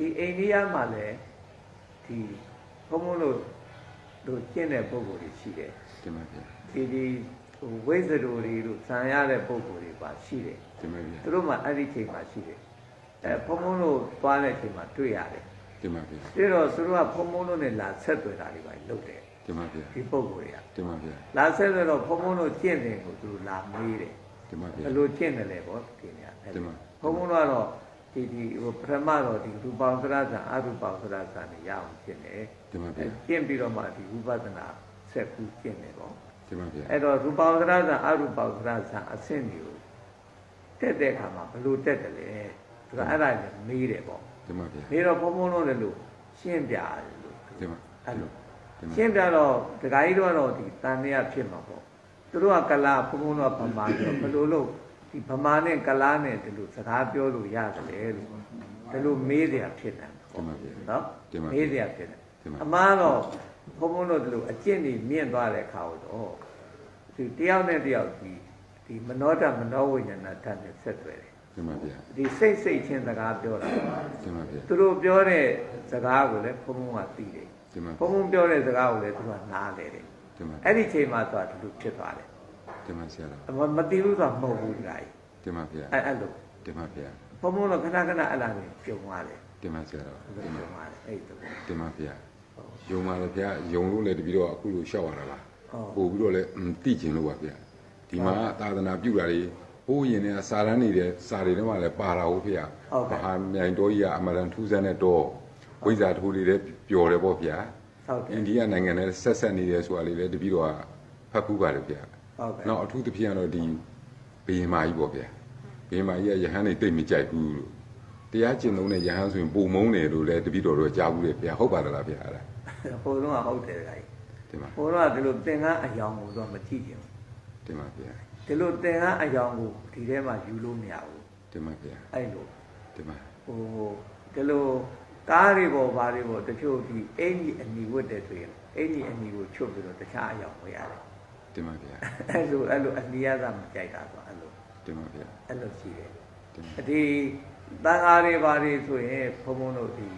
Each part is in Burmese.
ဒီအိန္ဒိယမှာလည်းဒီဘုံဘုံတို့တို့ကျင့်တဲ့ပုံကိုယ်တွေရှိတယ်တင်ပါဗျာဒီဒီဟိုဝိဇ္ဇရိုတွေတို့ဇံရတဲ့ပုံကိုယ်တွေပါရှိတယ်တင်ပါဗျာသူတို့မှအဲ့ဒီချိန်မှာရှိတယ်အဲဘုံဘုံတို့သွားတဲ့ချိန်မှာတွေ့ရတယ်တင်ပါဗျာတွေ့တော့သူတို့ကဘုံဘုံတို့နဲ့လာဆက်သွယ်တာတွေပါလုပ်တယ်တင်ပါဗျာဒီပုံကိုယ်တွေကတင်ပါဗျာလာဆက်သွယ်တော့ဘုံဘုံတို့ကျင့်တယ်ကိုသူတို့လာမေးတယ်တင်ပါဗျာဘယ်လိုကျင့်တယ်လဲပေါ့ဒီနေရာအဲ့ဒီလိုမှာဘုံဘုံတို့ကတော့ ဒီဒီဟိုပထမတော့ဒီရူပောင်သရဇာအရူပောင်သရဇာနဲ့ရအောင်ကျင့်တယ်တင်ပါအဲဗျာကျင့်ပြီးတော့မှဒီဝိပဿနာဆက်ကူကျင့်တယ်ပေါ့တင်ပါဗျာအဲ့တော့ရူပောင်သရဇာအရူပောင်သရဇာအဆင့်တွေကိုတက်တဲ့အခါမှာဘယ်လိုတက်တယ်လဲသူကအဲ့ဒါလည်းမေးတယ်ပေါ့တင်ပါဗျာမေးတော့ဘုံဘုံတို့လည်းလို့ရှင်းပြတယ်လို့တင်ပါအဲ့လိုတင်ပါရှင်းပြတော့ဒကာကြီးတို့ကတော့ဒီတန်မြတ်ဖြစ်မှာပေါ့သူတို့ကကလာဘုံဘုံတို့ကဗမာဆိုဘယ်လိုလို့ ဒီဗမာနဲ့ကလာနဲ့ဒီလိုစကားပြောလို့ရတယ်လို့ဒီလိုမေးเสียဖြစ်တယ် တင်ပါဗျာ နော် တင်ပါ မေးเสียဖြစ်တယ် တင်ပါ အမားတော့ဘုံဘုံတို့ဒီလိုအကျင့်တွေမြင့်သွားတဲ့အခါတော့ဒီတယောက်နဲ့တယောက်ဒီဒီမနောတမနောဝိညာဏဓာတ်နဲ့ဆက်သွယ်တယ် တင်ပါဗျာ ဒီစိတ်စိတ်ချင်းစကားပြောတာ တင်ပါဗျာ သူတို့ပြောတဲ့စကားကိုလည်းဘုံဘုံကသိတယ် တင်ပါ ဘုံဘုံပြောတဲ့စကားကိုလည်းသူကနားလေတယ် တင်ပါ အဲ့ဒီချိန်မှာသူကဒီလိုဖြစ်သွားတယ် တင်ပါဆရာတော်မမသိဘူးဆိုတာမဟုတ်ဘူးဒီကကြီးတင်ပါဗျာအဲ့အဲ့လိုတင်ပါဗျာဘုံဘုံတော့ခဏခဏအဲ့လာနေပြုံသွားတယ်တင်ပါဆရာတော်ပြုံတင်ပါသွားတယ်အဲ့ဒီတော့တင်ပါဗျာယုံပါလေဗျာယုံလို့လည်းတပီတော့အခုလိုရှောက်ရတာပါဟုတ်ပို့ပြီးတော့လည်းအင်းတိကျင်လို့ပါဗျာဒီမှာသာသနာပြုတာတွေဟိုးရင်နဲ့စာရန်နေတဲ့စာတွေထဲမှာလည်းပါတာဟုတ်ဗျာမဟာမြိုင်တော်ကြီးကအမရန်ထူးဆန်းတဲ့တော့ဝိဇ္ဇာတခုလေးလည်းပျော်တယ်ပေါ့ဗျာဟုတ်တယ်အိန္ဒိယနိုင်ငံနဲ့ဆက်ဆက်နေတယ်ဆိုတာလေးလည်းတပီတော့ဖတ်ဖူးပါတယ်ဗျာ ဟုတ်ကဲ့နောက်အထူးသဖြင့်ကတော့ဒီဘယင်မာကြီးပေါ့ဗျာဘယင်မာကြီးကယဟန်နေတိတ်မကြိုက်ဘူးလို့တရားကျင့်သုံးတဲ့ယဟန်ဆိုရင်ပုံမုန်းတယ်လို့လည်းတပီတော်တို့ကြားဘူးလေဗျာဟုတ်ပါတယ်လားဗျာအဲ့ဒါဟိုတော့ဟုတ်တယ်ဒီကကြီးဒီမှာဟိုတော့ဒီလိုသင်္ကန်းအယောင်ကိုတော့မကြည့်ချင်ဘူးဒီမှာဗျာဒီလိုသင်္ကန်းအယောင်ကိုဒီထဲမှာယူလို့မရဘူးဒီမှာဗျာအဲ့လိုဒီမှာဟိုဒီလိုကားတွေပေါ်ဘာတွေပေါ်တချို့ဒီအင်ကြီးအနီဝတ်တဲ့ဆိုရင်အင်ကြီးအနီကိုချွတ်ပြီးတော့တခြားအယောင်ဝယ်ရတယ် ဒီမှာဗျာအဲ့လိုအဲ့လိုအနီးရသာမကြိုက်တာဆိုအဲ့လိုဒီမှာဗျာအဲ့လိုရှိတယ်ဒီမှာဒီတန်ဃာတွေဘာတွေဆိုရင်ဘုံဘုံတို့ဒီ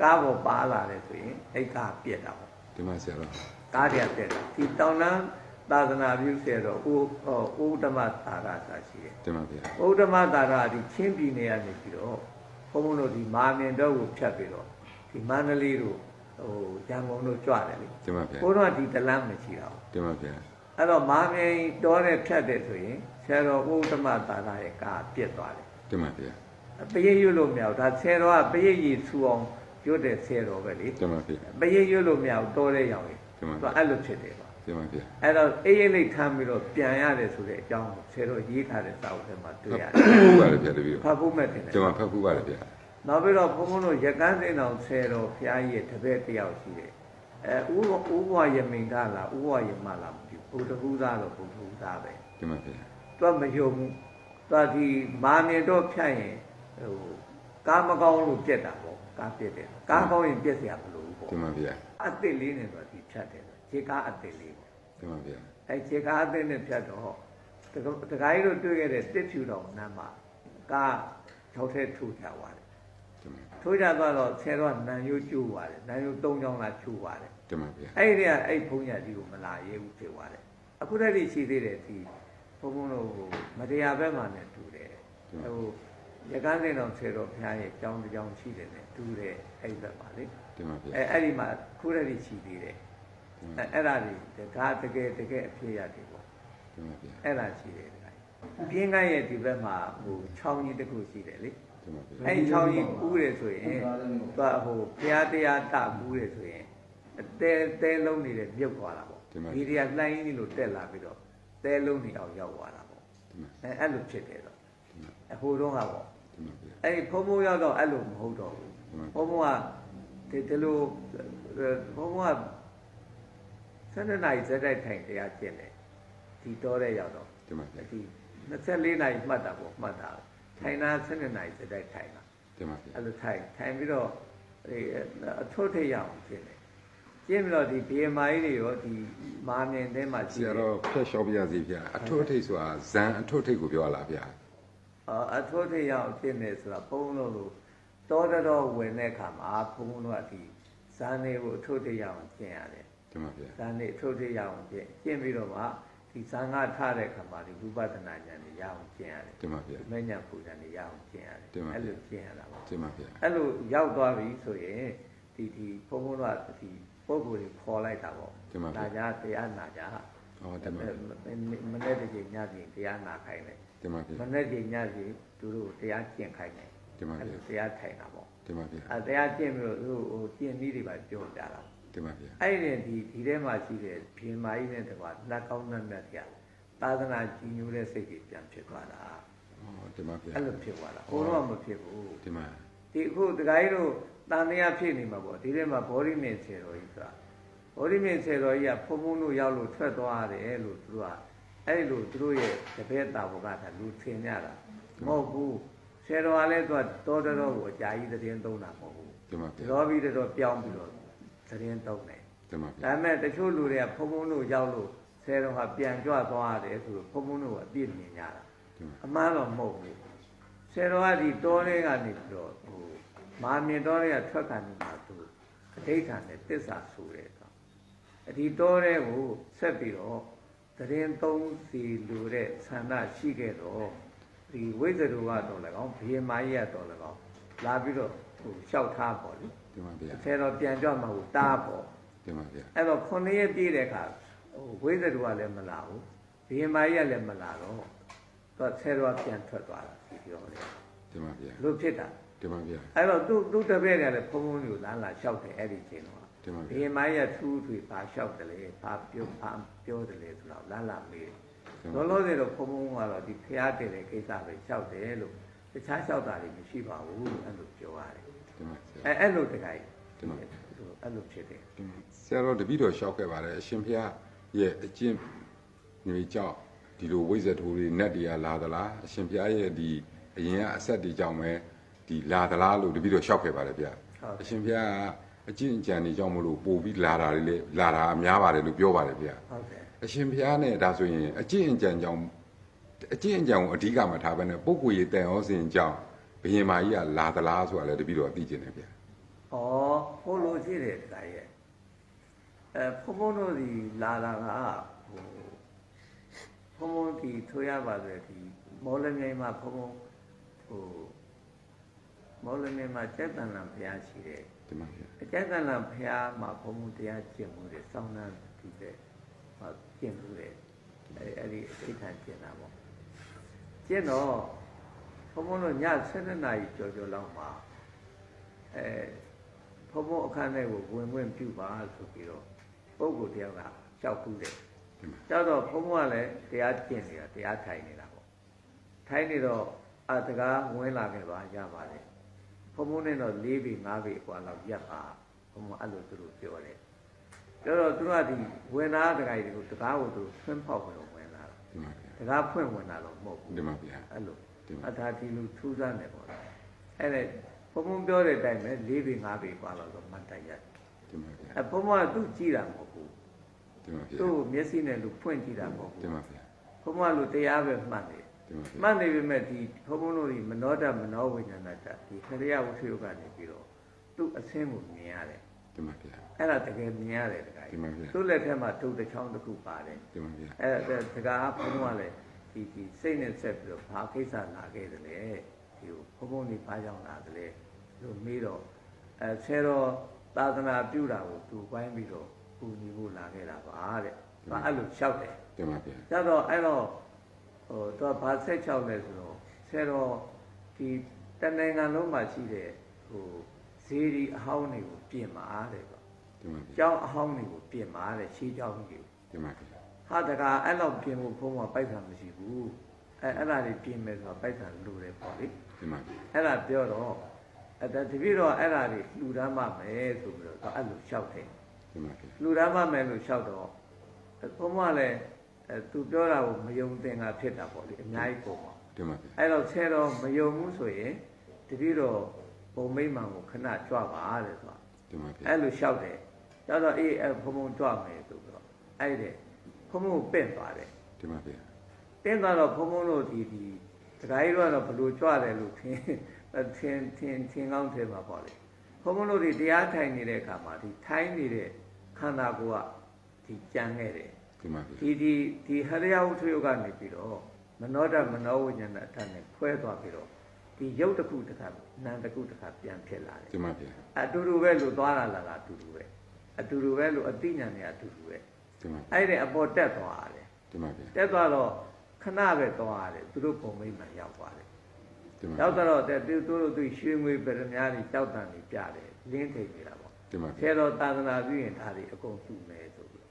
ကားပေါ်ပါလာတယ်ဆိုရင်အဲ့ကားပြက်တာပေါ့ဒီမှာဆရာတော်ကားတွေကပြက်တာဒီတောင်တန်းသာသနာပြုဆရာတော်ဦးဟောဥဒ္ဓမသာရသာရှိတယ်ဒီမှာဗျာဥဒ္ဓမသာရဒီချင်းပြည်နယ်ကနေပြီးတော့ဘုံဘုံတို့ဒီမာမင်တော့ကိုဖြတ်ပြီးတော့ဒီမန္တလေးတို့ဟိုရန်ကုန်တို့ကြွတယ်လေဒီမှာဗျာဘိုးတော်ကဒီတလန်းမရှိတာဘူးဒီမှာဗျာ အဲ့တော့မာမင်တော်တဲ့ဖြတ်တဲ့ဆိုရင်ဆရာတော်ဥဒ္ဓမသာရရဲ့ကားပြက်သွားတယ်ဒီမှာဗျာပရိတ်ရွတ်လို့မရဘူးဒါဆယ်တော်ကပရိတ်ကြီးဆူအောင်ရွတ်တဲ့ဆယ်တော်ပဲလေဒီမှာဗျာပရိတ်ရွတ်လို့မရဘူးတောတဲ့ရောင်ကြီးဒီမှာသူကအဲ့လိုဖြစ်တယ်ပါဒီမှာဗျာအဲ့တော့အေးရိတ်လိတ်ထမ်းပြီးတော့ပြန်ရတယ်ဆိုတဲ့အကြောင်းကိုဆယ်တော်ရေးထားတဲ့စာအုပ်ထဲမှာတွေ့ရတယ်ဖတ်ဖူးပါတယ်ဗျာတပီတော့ဖတ်ဖို့မဲ့တင်တယ်ဒီမှာဖတ်ဖူးပါတယ်ဗျာနောက်ပြီးတော့ဘုန်းဘုန်းတို့ရကန်းစိန်တော်ဆယ်တော်ဖျားကြီးရဲ့တပည့်တစ်ယောက်ရှိတယ် အဲဥဥဘဝယမိန်ကလားဥဘဝယမလားမသိဘူးဘုဒ္ဓဟူသားတော့ဘုဒ္ဓဟူသားပဲ ဒီမှာဗျာ သူကမယုံဘူးသူကဒီမာမြင်တော့ဖြတ်ရင်ဟိုကားမကောင်းလို့ပြက်တာပေါ့ကားပြက်တယ်ကားကောင်းရင်ပြက်เสียမလို့ပေါ့ ဒီမှာဗျာ အစ်စ်လေးနဲ့ဆိုဒီဖြတ်တယ်ခြေကားအစ်စ်လေးပေါ့ ဒီမှာဗျာ အဲခြေကားအစ်စ်နဲ့ဖြတ်တော့တကတခါကြီးတို့တွေ့ခဲ့တဲ့တစ်ဖြူတော်နမ်းမှာကားရောက်ထဲထူကြသွားတယ် ဒီမှာ ထိုးကြသွားတော့ဆယ်တော့နန်ရိုးကျိုးသွားတယ်နန်ရိုး၃ချောင်းလာကျိုးသွားတယ်ဒီမှာဗျာအဲ့ဒီကအဲ့ဘုံညာကြီးကိုမလာရဲဘူးဖြစ်သွားတယ်အခုတည်းကရှိသေးတယ်ဒီဘုံဘုံတို့ဟိုမတရားဘက်မှလည်းတူတယ်ဟိုရကန်းစိန်တော်ဆယ်တော်ဘုရားရဲ့ကြောင်းတစ်ကြောင်းရှိတယ်နဲ့တူတယ်အဲ့ဒီဘက်မှာလေဒီမှာဗျာအဲအဲ့ဒီမှာခုတည်းကရှိသေးတယ်အဲအဲ့ဒါတွေဒါတကယ်တကယ်အဖြစ်ရတယ်ပေါ့ဒီမှာဗျာအဲ့ဒါရှိတယ်တခါပြင်းကန်းရဲ့ဒီဘက်မှာဟိုချောင်းကြီးတစ်ခုရှိတယ်လေဒီမှာဗျာ အဲ့ဒီချောင်းကြီးကူးတယ်ဆိုရင်သူကဟိုဘုရားတရားတကူးတယ်ဆိုရင်အတဲတဲလုံးနေတဲ့မြုပ်သွားတာပေါ့ဒီတွေကလှိုင်းကြီးလို့တက်လာပြီးတော့တဲလုံးတွေအောင်ရောက်သွားတာပေါ့ဒီမှာအဲအဲ့လိုဖြစ်တယ်တော့အဟိုတုန်းကပေါ့ဒီမှာဗျာအဲ့ဒီဖုံဖုံရောက်တော့အဲ့လိုမဟုတ်တော့ဘူးဖုံဖုံကဒီဒီလိုဖုံဖုံကဆယ်နှစ်နာရီဇက်တိုက်ထိုင်တရားကျင့်တယ်ဒီတော့တဲ့ရောက်တော့ဒီမှာဗျာဒီ24နာရီမှတ်တာပေါ့မှတ်တာ ထိုင်တာ12နာရီစက်တိုက်ထိုင်တာဒီမှာဗျာအဲ့လိုထိုင်ထိုင်ပြီးတော့အဲအထွတ်ထိပ်ရအောင်ဖြစ်တယ်ကျင်းပြီးတော့ဒီ BMI တွေရောဒီမာမြင်ထဲမှာဆရှိရာတယ်တော်ဖျက်လျှော့ပြရစီဗျာအထွတ်အထိပ်ဆိုတာဇန်အထွတ်အထိပ်ကိုပြောရလားဗျာအာအထွတ်ထိပ်ရအောင်ဖြစ်နေဆိုတာပုံလုံးလို့တောတတော်ဝင်တဲ့အခါမှာဘုန်းဘုန်းတို့ကဒီဇာနေကိုအထုတ်တရအောင်ကျင့်ရတယ်တင်ပါဗျာဇာနေအထုတ်တရအောင်ကျင့်ကျင့်ပြီးတော့မှ ဒီဇာငါထတဲ့အခါမှာဒီဝိပဿနာဉာဏ်တွေရအောင်ကျင့်ရတယ်တင်ပါဗျာမဉ္ဇဉ်ပူဇံတွေရအောင်ကျင့်ရတယ်တင်ပါအဲ့လိုကျင့်ရတာပေါ့တင်ပါဗျာအဲ့လိုရောက်သွားပြီဆိုရင်ဒီဒီဘုန်းဘုန်းတို့ကဒီပုံကိုယ်တွေခေါ်လိုက်တာပေါ့တင်ပါဗျာနာကြတရားနာကြဟောတင်ပါမနေ့တည်းညစီတရားနာခိုင်းတယ်တင်ပါဗျာမနေ့တည်းညစီသူတို့တရားကျင့်ခိုင်းတယ်တင်ပါအဲ့ဗျာလိုတရားထိုင်တာပေါ့တင်ပါဗျာအဲတရားကျင့်ပြီးတော့သူတို့ဟိုကျင့်နည်းတွေပါပြောကြတာ တင်ပါဗျာအဲ့ဒီဒီဒီထဲမှာရှိတဲ့ပြင်မာကြီးနဲ့တကွာလက်ကောင်းနဲ့မြတ်ကသာသနာကြီးညိုတဲ့စိတ်ကြီးပြန်ဖြစ်သွားတာဟောတင်ပါဗျာအဲ့လိုဖြစ်သွားတာဘုန်းတော်မဖြစ်ဘူးတင်ပါဒီအခုတခါကြီးတို့တန်တရားဖြစ်နေမှာပေါ့ဒီထဲမှာဘောဓိမင်းဆယ်တော်ကြီးဆိုတာဘောဓိမင်းဆယ်တော်ကြီးကဖုံဖုံတို့ရောက်လို့ထွက်သွားရတယ်လို့သူတို့ကအဲ့လိုသူတို့ရဲ့တပည့်တာဘောကသာလူထင်ကြတာမဟုတ်ဘူးဆယ်တော်ကလည်းသူကတောတော်တော်ကိုအကြာကြီးသတင်းသုံးတာမဟုတ်ဘူးတင်ပါဗျာလောပြီးတော့ပြောင်းပြီးတော့ သတင်းသုံးတယ်တင်ပါဗျာဒါပေမဲ့တချို့လူတွေကဖုံဖုံတို့ရောက်လို့ဆယ်တော်ကပြန်ကြွသွားရတယ်ဆိုတော့ဖုံဖုံတို့ကအပြစ်မြင်ကြတာတင်ပါအမှန်တော့မဟုတ်ဘူးဆယ်တော်ကဒီတောထဲကနေပြီးတော့ဟိုမာမြင်တောထဲကထွက်ခံနေမှာသူအဋိဌာန်နဲ့တစ္ဆာဆိုတယ်ဆိုအဒီတောထဲကိုဆက်ပြီးတော့သတင်းသုံးစီလူတဲ့ဆန္ဒရှိခဲ့တော့ဒီဝိဇ္ဇရူကတော့လည်းကောင်းဘေမာကြီးကတော့လည်းကောင်းလာပြီးတော့ဟိုလျှောက်ထားပေါ့လေ တင်ပါဗျာဆယ်တော်ပြန်ကြွမှာကိုတားပေါ့တင်ပါဗျာအဲ့တော့ခုနှစ်ရက်ပြည့်တဲ့အခါဟိုဝိဇ္ဇရူကလည်းမလာဘူးဘေမာကြီးကလည်းမလာတော့တော့ဆယ်တော်ပြန်ထွက်သွားတာဒီပြောတယ်တင်ပါဗျာလို့ဖြစ်တာတင်ပါဗျာအဲ့တော့သူ့သူ့တပည့်ကလည်းဖုံဖုံမျိုးလာလာလျှောက်တယ်အဲ့ဒီချိန်တော့တင်ပါဗျာဘေမာကြီးကထူးထွေပါလျှောက်တယ်လေပါပြောပါပြောတယ်လေဆိုတော့လာလာမေးလောလောဆယ်တော့ဖုံဖုံကတော့ဒီဖျားတယ်တဲ့ကိစ္စပဲလျှောက်တယ်လို့တခြားလျှောက်တာတွေမရှိပါဘူးလို့အဲ့လိုပြောရတယ် တင်ပါဗျာအဲအဲ့လိုတခါကြီးတင်ပါအဲ့လိုဖြစ်တယ်ဆရာတော်တပည့်တော်လျှောက်ခဲ့ပါတယ်အရှင်ဘုရားရဲ့အကျင့်တွေကြောင့်ဒီလိုဝိဇ္ဇထိုးတွေနတ်တွေကလာသလားအရှင်ဘုရားရဲ့ဒီအရင်ကအဆက်တွေကြောင့်ပဲဒီလာသလားလို့တပည့်တော်လျှောက်ခဲ့ပါတယ်ဗျာအရှင်ဘုရားကအကျင့်အကြံတွေကြောင့်မလို့ပို့ပြီးလာတာတွေလေလာတာအများပါတယ်လို့ပြောပါတယ်ဗျာဟုတ်တယ်အရှင်ဘုရားနဲ့ဒါဆိုရင်အကျင့်အကြံကြောင့်အကျင့်အကြံကိုအဓိကမှထားပဲနဲ့ပုဂ္ဂိုလ်ရေးတန်ဟောစဉ်ကြောင့် ဘုရင်မကြီးကလာသလားဆိုတာလည်းတပည့်တော်သိကျင်တယ်ဗျာဩဟိုလိုရှိတယ်တခါကြီးရဲ့အဲဖုံဖုံတို့ဒီလာလာကဟိုဖုံဖုံဒီထွေရပါဆိုဒီမောလမြိုင်မှာဖုံဖုံဟိုမောလမြိုင်မှာကျက်တန်လံဘုရားရှိတယ်ဒီမှာဗျာအကျဉ်းကလဘုရားမှာဘုံမှုတရားကျင့်မှုတွေစောင်းနှံဒီတဲ့ဟောကျင့်မှုတွေအဲအဲ့ဒီအဋ္ဌာန်ကျင့်တာပေါ့ကျင့်တော့ ဘုံဘုံတို့ည7နာရီကျော်ကျော်လောက်မှာအဲဘုံဘုံအခန်းထဲကိုဝင်ဝင်ပြုပါဆိုပြီးတော့ပုဂ္ဂိုလ်တယောက်ကကြောက်ခုတယ်ကြောက်တော့ဘုံဘုံကလည်းတရားကျင့်နေတာတရားထိုင်နေတာပေါ့ထိုင်နေတော့အတကားဝင်လာခဲ့ပါရပါတယ်ဘုံဘုံနဲ့တော့၄ပြီ၅ပြီအကွာလောက်ရက်ပါဘုံဘုံအဲ့လိုသူတို့ပြောတယ်ပြောတော့သူတို့ကဒီဝင်သားတကားတွေကိုတကားကိုသူတို့ဆွင်းဖောက်ပြီးတော့ဝင်လာတာတကားဖွင့်ဝင်လာတော့မဟုတ်ဘူးဒီမှာဗျာအဲ့လို အထာဒီလူထူးဆန်းတယ်ပေါ့လေအဲ့ဒါဘုံဘုံပြောတဲ့အတိုင်းပဲ၄ပေ၅ပေกว่าလောက်တော့မှတ်တတ်ရတယ် ဒီမှာဗျာ အဘုံဘုံကသူ့ကြည့်တာမဟုတ်ဘူး ဒီမှာဗျာ သူ့ကိုမျက်စိနဲ့လူဖွင့်ကြည့်တာမဟုတ် ဒီ ဘူး မှာဗျာ ဘုံဘုံကလူတရားပဲမှတ်တယ် ဒီမှာဗျာ မှတ်နေပေမဲ့ဒီဘုံဘုံတို့ဒီမနောတမနောဝိညာဏတဒီခရိယဝိသုယကနေပြီးတော့သူ့အဆင်းကိုမြင်ရတယ် ဒီမှာဗျာ အဲ့ဒါတကယ်မြင်ရတယ်တခါ ဒီမှာဗျာ သူ့လက်ထက်မှာဒုတ်တစ်ချောင်းတစ်ခုပါတယ် ဒီမှာဗျာ အဲ့ဒါတကားဘုံဘုံကလည်း ဒီဒီစိတ်နဲ့ဆက်ပြီးတော့ဘာကိစ္စလာခဲ့တယ်လဲဒီဘုံဘုံนี่ဘာကြောင့်လာတယ်လဲလို့မေးတော့အဲဆဲတော့သာသနာပြုတာကိုသူပိုင်းပြီးတော့ပူညီဖို့လာခဲ့တာပါတဲ့။ဘာအဲ့လိုလျှောက်တယ်ဒီမှာဗျာကျတော့အဲ့တော့ဟိုတော့ဘာဆက်ချောက်လဲဆိုတော့ဆဲတော့ဒီတနိုင်ငံလုံးမှာရှိတဲ့ဟိုဇေဒီအဟောင်းတွေကိုပြင်မာတဲ့ပေါ့ဒီမှာဗျာကျောင်းအဟောင်းတွေကိုပြင်မာတဲ့ရှေးကျောင်းတွေကိုဒီမှာဗျာ ဟာတကာအဲ့လောက်ပြင်ဖို့ဖုံးမှာပိုက်ဆံမရှိဘူးအဲအဲ့ဒါတွေပြင်မယ်ဆိုတော့ပိုက်ဆံလိုတယ်ပေါ့လေဒီမှာဗျာအဲ့ဒါပြောတော့အဲ့ဒါတပည့်တော့အဲ့ဒါတွေလှူဒန်းမှမယ်ဆိုပြီးတော့အဲ့လိုလျှောက်တယ်ဒီမှာဗျာလှူဒန်းမှမယ်လို့လျှောက်တော့ဘုံမလည်းအဲသူပြောတာကိုမယုံသင်တာဖြစ်တာပေါ့လေအများကြီးပုံပါဒီမှာဗျာအဲ့တော့ဆဲတော့မယုံဘူးဆိုရင်တတိတော့ဘုံမိမ့်မှန်ကိုခဏကြွပါတဲ့ဆိုတာဒီမှာဗျာအဲ့လိုလျှောက်တယ်ကျတော့အေးအဲ့ဘုံဘုံကြွမယ်ဆိုပြီးတော့အဲ့တဲ့ ဘုံဘုံကိုပင့်သွားတယ်ဒီမှာဗျာပင့်သွားတော့ဘုံဘုံတို့ဒီဒီတခါကြီးတို့ကတော့ဘလို့ကြွတယ်လို့ထင်ပအထင်ထင်ထင်ကောင်းသေးမှာပေါ့လေဘုံဘုံတို့တွေတရားထိုင်နေတဲ့အခါမှာဒီထိုင်နေတဲ့ခန္ဓာကိုယ်ကဒီကြံခဲ့တယ်ဒီမှာဗျာဒီဒီဒီဟရိယဝုထုယုတ်ကနေပြီးတော့မနောဒမနောဝိညာဏအထက်နဲ့ခွဲသွားပြီးတော့ဒီရုပ်တစ်ခုတစ်ခါနာမ်တစ်ခုတစ်ခါပြန်ဖြစ်လာတယ်ဒီမှာဗျာအတူတူပဲလို့သွားလာလာတာအတူတူပဲအတူတူပဲလို့အသိဉာဏ်နဲ့အတူတူပဲ ဒီမှာအဲ့ဒီအပေါ်တက်သွားတယ်ဒီမှာဗျာတက်သွားတော့ခဏပဲသွားရတယ်သူတို့ပုံမိတ်မှရောက်သွားတယ်ဒီမှာရောက်တော့တဲ့သူတို့သူရွှေငွေပရမများတွေကြောက်တန်တွေပြတယ်လင်းထိန်နေတာပေါ့ဒီမှာဆဲတော့သာသနာပြုရင်ဒါတွေအကုန်သူ့မယ်ဆိုပြီး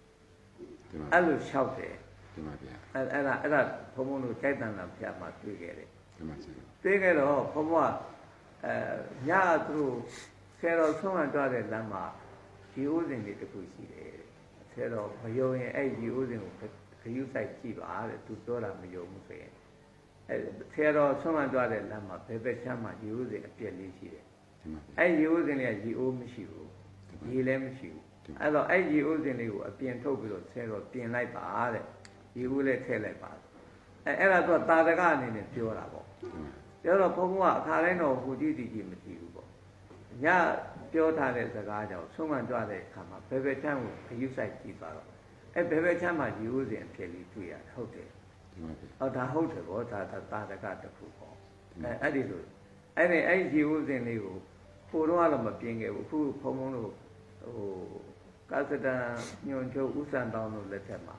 ဒီမှာအဲ့လိုလျှောက်တယ်ဒီမှာဗျာအဲ့အဲ့ဒါအဲ့ဒါဘုံဘုံတို့ကြိုက်တန်လာဖျားမှာတွေ့ခဲ့တယ်ဒီမှာဆရာတွေ့ခဲ့တော့ဘုံဘုံကအဲညကသူတို့ဆဲတော့ဆုံးမတွားတဲ့လမ်းမှာဒီဥစဉ်တွေတစ်ခုရှိတယ် ဆဲတော့မယုံရင်အဲ့ဒီဥစဉ်ကိုခရုစိုက်ကြည့်ပါတဲ့သူပြောတာမယုံဘူးဆိုရင်အဲဆဲတော့ဆုံးမတွားတဲ့လမ်းမှာဘယ်ဘက်ချမ်းမှာဒီဥစဉ်အပြက်လေးရှိတယ်ဒီမှာဗျာအဲ့ဒီဥစဉ်လေးကရေအိုးမရှိဘူးရေလည်းမရှိဘူးအဲ့တော့အဲ့ဒီဥစဉ်လေးကိုအပြင်ထုတ်ပြီးတော့ဆဲတော့ပြင်လိုက်ပါတဲ့ရေအိုးလည်းထည့်လိုက်ပါအဲအဲ့ဒါတော့တာတကအနေနဲ့ပြောတာပေါ့ဒီမှာပြောတော့ဘုန်းဘုန်းကအခါတိုင်းတော့ဟူကြည့်တည်ကြည့်မကြည့်ဘူးပေါ့ည ပြောထားတဲ့စကားကြောင့်ဆုံးမကြွတဲ့အခါမှာဘယ်ဘက်ချမ်းကိုခရုစိုက်ကြည့်သွားတော့အဲဘယ်ဘက်ချမ်းမှာရေအိုးစဉ်အဖြစ်လေးတွေ့ရတယ်ဟုတ်တယ်ဒီမှာဗျာ။အော်ဒါဟုတ်တယ်ဗောဒါဒါတာတကတစ်ခုပေါ့။အဲအဲ့ဒီလိုအဲ့ဒီအဲ့ဒီရေဦးစင်လေးကိုကိုတော့ကတော့မပြင်းခဲ့ဘူးအခုဖုံဖုံတို့ဟိုကာစတန်ညွန်ချုပ်ဥစံတောင်းတို့လက်ထက်မှာ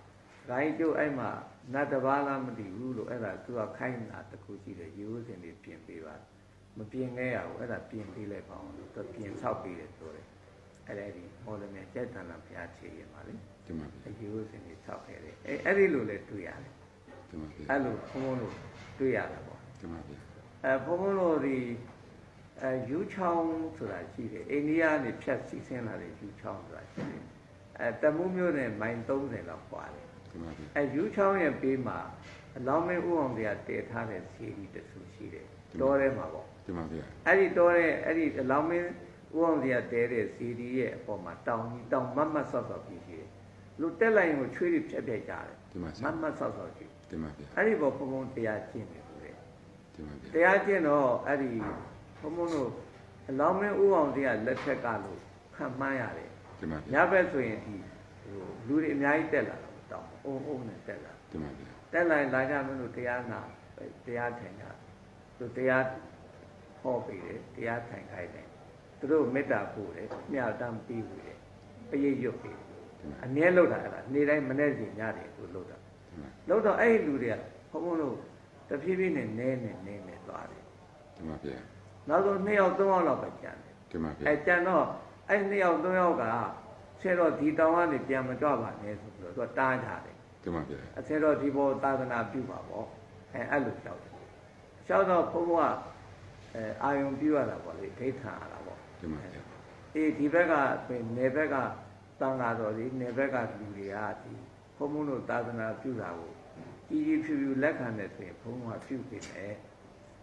ဂိုင်းကျုပ်အဲ့မှာနတ်တဘာလားမသိဘူးလို့အဲ့ဒါသူကခိုင်းတာတစ်ခုရှိတယ်ရေဦးစင်လေးပြင်ပေးပါ မပြင်ခဲ့ရဘူးအဲ့ဒါပြင်ပေးလိုက်ပါအောင်လို့သူပြင်ဆောက်ပေးတယ်ဆိုတယ်အဲ့ဒါဒီဟောတယ်မြတ်ကျက်တန်လာဘုရားခြေရပါလေဒီမှာဗျာအဲ့ရေဦးစင်လေးဆောက်ခဲ့တယ်အဲ့အဲ့ဒီလိုလဲတွေ့ရတယ်ဒီမှာဗျာအဲ့လိုဘုံဘုံတို့တွေ့ရတာပေါ့ဒီမှာဗျာအဲဘုံဘုံတို့ဒီအဲယူချောင်းဆိုတာရှိတယ်အိန္ဒိယကနေဖြတ်စီးဆင်းလာတဲ့ယူချောင်းဆိုတာရှိတယ်အဲတမှုမျိုးနဲ့မိုင်30လောက်ပွားတယ်ဒီမှာဗျာအဲယူချောင်းရဲ့ဘေးမှာအလောင်းမင်းဥအောင်တရားတည်ထားတဲ့စီရီတစ်ခုရှိတယ်တောထဲမှာပေါ့ ဒီမှာဗျာအဲ့ဒီတောထဲအဲ့ဒီအလောင်းမင်းဥအောင်တရားတည်တဲ့စီရီရဲ့အပေါ်မှာတောင်ကြီးတောင်မတ်မတ်ဆော့ဆော့ပြီးရှိတယ်လူတက်လိုက်ရင်ကိုချွေးတွေဖြက်ဖြက်ကြတယ်ဒီမှာဆမရာတ်မတ်ဆော့ဆော့ကြည့်ဒီမှာဗျာအဲ့ဒီပေါ်ဘုံဘုံတရားကျင့်တယ်လို့လေဒီမှာဗျာတရားကျင့်တော့အဲ့ဒီဘုံဘုံတို့အလောင်းမင်းဥအောင်တရားလက်ထက်ကလို့ခံမှန်းရတယ်ဒီမှာညဗျာဘက်ဆိုရင်ဒီဟိုလူတွေအများကြီးတက်လာတော့တောင်းအုံအုံနဲ့တက်လာဒီမှာဗျာတက်လာရင်လာကြမလို့တရားနာတရားထိုင်ကြသူတရား ဟောပေးတယ်တရားထိုင်ခိုင်းတယ်သူတို့မေတ္တာပို့တယ်မြတ်တမ်းပြီးဝေတယ်ပရိတ်ရွတ်ပေးအမြဲလို့တာအဲ့ဒါနေ့တိုင်းမနေ့စဉ်ညတယ်သူလို့တာဒီမှာလို့တော့အဲ့ဒီလူတွေကဘုံဘုံတို့တဖြည်းဖြည်းနဲ့နဲနဲနဲနဲသွားတယ်ဒီမှာဗျာနောက်ဆုံး2ယောက်3ယောက်လောက်ပဲကျန်တယ်ဒီမှာဗျာအဲကျန်တော့အဲ့2ယောက်3ယောက်ကဆဲတော့ဒီတောင်ကနေပြန်မကြွပါနဲ့ဆိုပြီးတော့သူကတားကြတယ်ဒီမှာဗျာအဆဲတော့ဒီဘောသာသနာပြုပါပေါ့အဲအဲ့လိုလျှောက်တယ်လျှောက်တော့ဘုံဘုံက အဲအာယုံပြုရတာပေါ့လေဒိဋ္ဌာရတာပေါ့ဒီမှာဗျာအေးဒီဘက်ကနေဘက်ကတန်ဃာတော်ကြီးနေဘက်ကလူတွေကဒီဘုံဘုံတို့သာသနာပြုတာကိုကြီးကြီးဖြူဖြူလက်ခံတဲ့ဆိုရင်ဘုံဘုံကပြုနေတယ်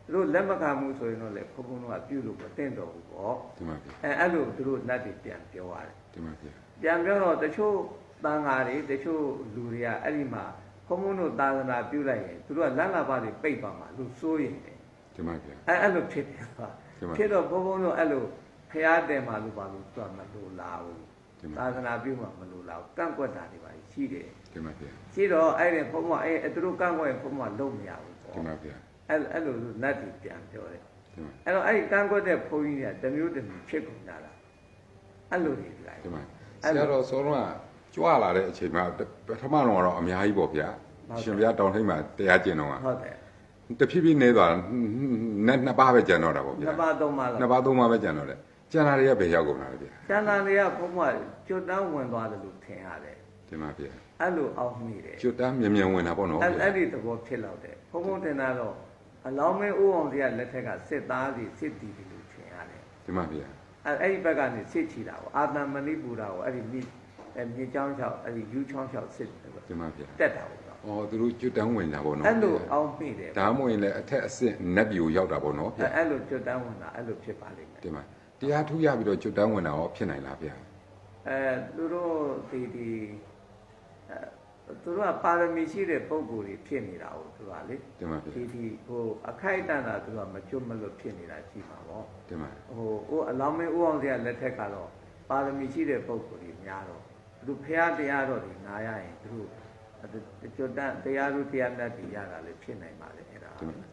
သူတို့လက်မခံမှုဆိုရင်တော့လေဘုံဘုံတို့ကပြုလို့မသိတော့ဘူးပေါ့ဒီမှာဗျာအဲအဲ့လိုသူတို့နတ်တွေပြန်ပြောရတယ်ဒီမှာဗျာပြန်ပြောတော့တချို့တန်ဃာတွေတချို့လူတွေကအဲ့ဒီမှာဘုံဘုံတို့သာသနာပြုလိုက်ရင်သူတို့ကလက်လာပါတွေပိတ်ပါမှာလူစိုးရင် တယ်ဒီမှာဗျာအဲအဲ့လိုဖြစ်တယ်ပါဒီမှာဖြစ်တော့ဘုံဘုံတို့အဲ့လိုဖျားတယ်မှာလို့ပါလို့သူကမလိုလားဘူးဒီမှာသာသနာပြုမှာမလိုလားဘူးကန့်ကွက်တာတွေပါရှိတယ်ဒီမှာဗျာရှိတော့အဲ့ဒီဘုံဘုံအဲ့သူတို့ကန့်ကွက်ရင်ဘုံဘုံကလုံးမရဘူးဒီပေါ့မှာဗျာအဲ့အဲ့လိုလူနတ်တွေပြန်ပြောတယ်ဒီမှာအဲ့တော့အဲ့ဒီကန့်ကွက်တဲ့ဘုန်းကြီးတွေကတစ်မျိုးတစ်မျိုးဖြစ်ကုန်ကြတာအဲ့လိုတွေလိုက်ဒီမှာဆရာတော်စောတော့ကြွလာတဲ့အချိန်မှာပထမတော့တော့အများကြီးပေါ့ဗျာရှင်ဗျာတောင်ထိပ်မှာတရားကျင့်တော့ဟုတ်တယ် တဖြည်းဖြည်းနေသွားနှစ်နှစ်ပါးပဲကျန်တော့တာပေါ့ဗျာနှစ်ပါးသုံးပါးနှစ်လောက်ပါးသုံးပါးပဲကျန်တော့တယ်ကျန်တာတွေကဘယ်ရောက်ကုန်တာလဲဗျာကျန်တာတွေကဘုံဘုံကကျွတ်တန်းဝင်သွားတယ်လို့ထင်ရတယ်ဒီမှာဗျာအဲ့လိုအောက်မိတယ်ကျွတ်တမ်းမြန်မြန်ဝင်တာပေါ့နော်အဲ့ဗျာအဲ့ဒီသဘောဖြစ်လောက်တယ်ဘုံဘုံတင်တာတော့အလောင်းမင်းဦးအောင်တွေကလက်ထက်ကစစ်သားစီစစ်တီတွေလို့ထင်ရတယ်ဒီမှာဗျာအဲ့အဲ့ဒီဘက်ကနေစစ်ချီတာပေါ့အာတံမဏိပူတာကိုအဲ့ဒီမြစ်အဲ့မြေချောင်းချောက်အဲ့ဒီယူချောင်းချောက်စစ်တယ်ပေါ့ဒီမှာဗျာတက်တာပေါ့ နော်အော်သူတို့ကျွတ်တမ်းဝင်တာပေါ့နော်အဲ့လိုအောက်မိတယ်ဒါမှမဟုတ်ရင်လည်းအထက်အဆင့်နတ်ပြည်ကိုရောက်တာပေါ့နော်ဗျာအဲ့အဲ့လိုကျွတ်တန်းဝင်တာအဲ့လိုဖြစ်ပါလိမ့်မယ်ဒီမှာတရားထူးရပြီးတော့ကျွတ်တမ်းဝင်တာရောဖြစ်နိုင်လားဗျာအဲသူတို့ဒီဒီအဲသူတို့ကပါရမီရှိတဲ့ပုံကိုယ်တွေဖြစ်နေတာဟုတ်သူကလေတင်ပါဗျာဒီဒီဟိုအခိုက်အတန့်တာသူကမကျွတ်မလွတ်ဖြစ်နေတာရှိမှာပေါ့တင်ပါဟိုဟိုအလောင်းမင်းဦးအောင်စရာလက်ထက်ကတော့ပါရမီရှိတဲ့ပုံကိုယ်တွေများတော့သူဖះတရားတော်တွေနားရရင်သူတို့ကျွ တ်တန်တရားသူတရားမြတ်တွေရတာလည်းဖြစ်နိုင်ပါလေအဲ့ဒါတင်ပါ